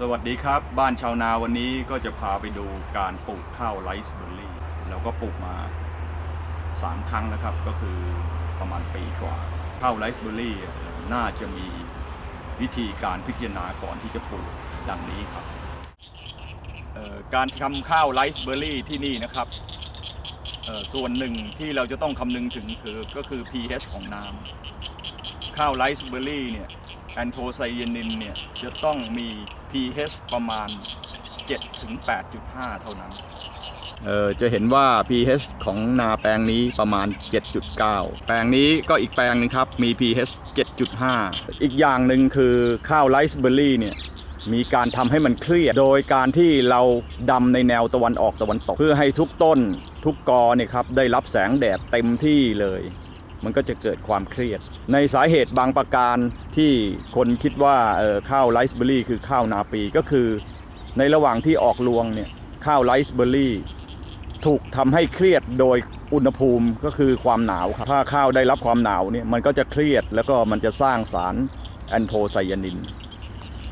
สวัสดีครับ บ้านชาวนาวันนี้ก็จะพาไปดูการปลูกข้าวไรซ์เบอร์รี่เราก็ปลูกมา 3 ครั้งนะครับ ก็คือประมาณปีกว่า ข้าวไรซ์เบอร์รี่น่าจะมีวิธีการพิจารณาก่อนที่จะปลูกดังนี้ครับ การทำข้าวไรซ์เบอร์รี่ที่นี่นะครับ ส่วนหนึ่งที่เราจะต้องคำนึงถึงคือก็คือ pH ของน้ำข้าวไรซ์เบอร์รี่เนี่ย แอนโทไซยานินเนี่ยจะต้องมี pH ประมาณ 7-8.5 เท่านั้น เออจะเห็นว่า pH ของนาแปลงนี้ประมาณ 7.9 แปลงนี้ก็อีกแปลงหนึงครับ มี pH 7.5 อีกอย่างหนึ่งคือข้าวไรซ์เบอร์รี่เนี่ยมีการทำให้มันเครียด โดยการที่เราดำในแนวตะวันออกตะวันตก เพื่อให้ทุกต้นทุกกอเนี่ยครับได้รับแสงแดดเต็มที่เลย มันก็จะเกิดความเครียด ในสาเหตุบางประการที่คนคิดว่าข้าวไรซ์เบอร์รี่คือข้าวนาปีก็คือในระหว่างที่ออกรวงเนี่ยข้าวไรซ์เบอร์รี่ถูกทำให้เครียดโดยอุณหภูมิก็คือความหนาวครับถ้าข้าวได้รับความหนาวเนี่ยมันก็จะเครียดแล้วก็มันจะสร้างสารแอนโทไซยานิน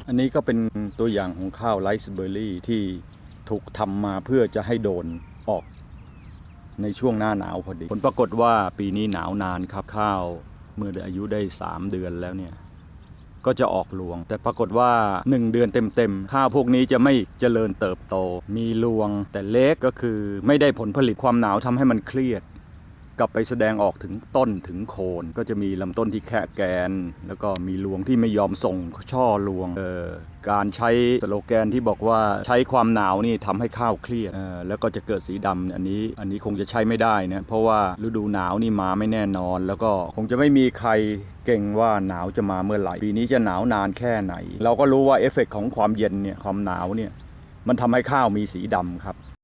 อันนี้ก็เป็นตัวอย่างของข้าวไรซ์เบอร์รี่ที่ถูกทำมาเพื่อจะให้โดนออก ในช่วงหน้าหนาวพอดี ผลปรากฏว่าปีนี้หนาวนานครับข้าวเมื่ออายุได้ 3 เดือนแล้วเนี่ยก็จะออกรวง แต่ปรากฏว่า 1 เดือนเต็มๆข้าวพวกนี้จะไม่เจริญเติบโต มีรวง แต่เล็กก็คือไม่ได้ผลผลิตความหนาวทำให้มันเครียด กลับไปแสดงออกถึงต้นถึงโคน ก็จะมีลำต้นที่แค่แกน แล้วก็มีรวงที่ไม่ยอมส่งช่อรวงเออการใช้สโลแกนที่บอกว่าใช้ความหนาวนี่ทำให้ข้าวเครียดออแล้วก็จะเกิดสีดำอันนี้อันนี้คงจะใช้ไม่ได้นะเพราะว่าฤดูหนาวนี่มาไม่แน่นอน แล้วก็คงจะไม่มีใครเก่งว่าหนาวจะมาเมื่อไหร่ปีนี้จะหนาวนานแค่ไหน เราก็รู้ว่าเอฟเฟกต์ของความเย็นเนี่ยความหนาวเนี่ยมันทำให้ข้าวมีสีดำครับ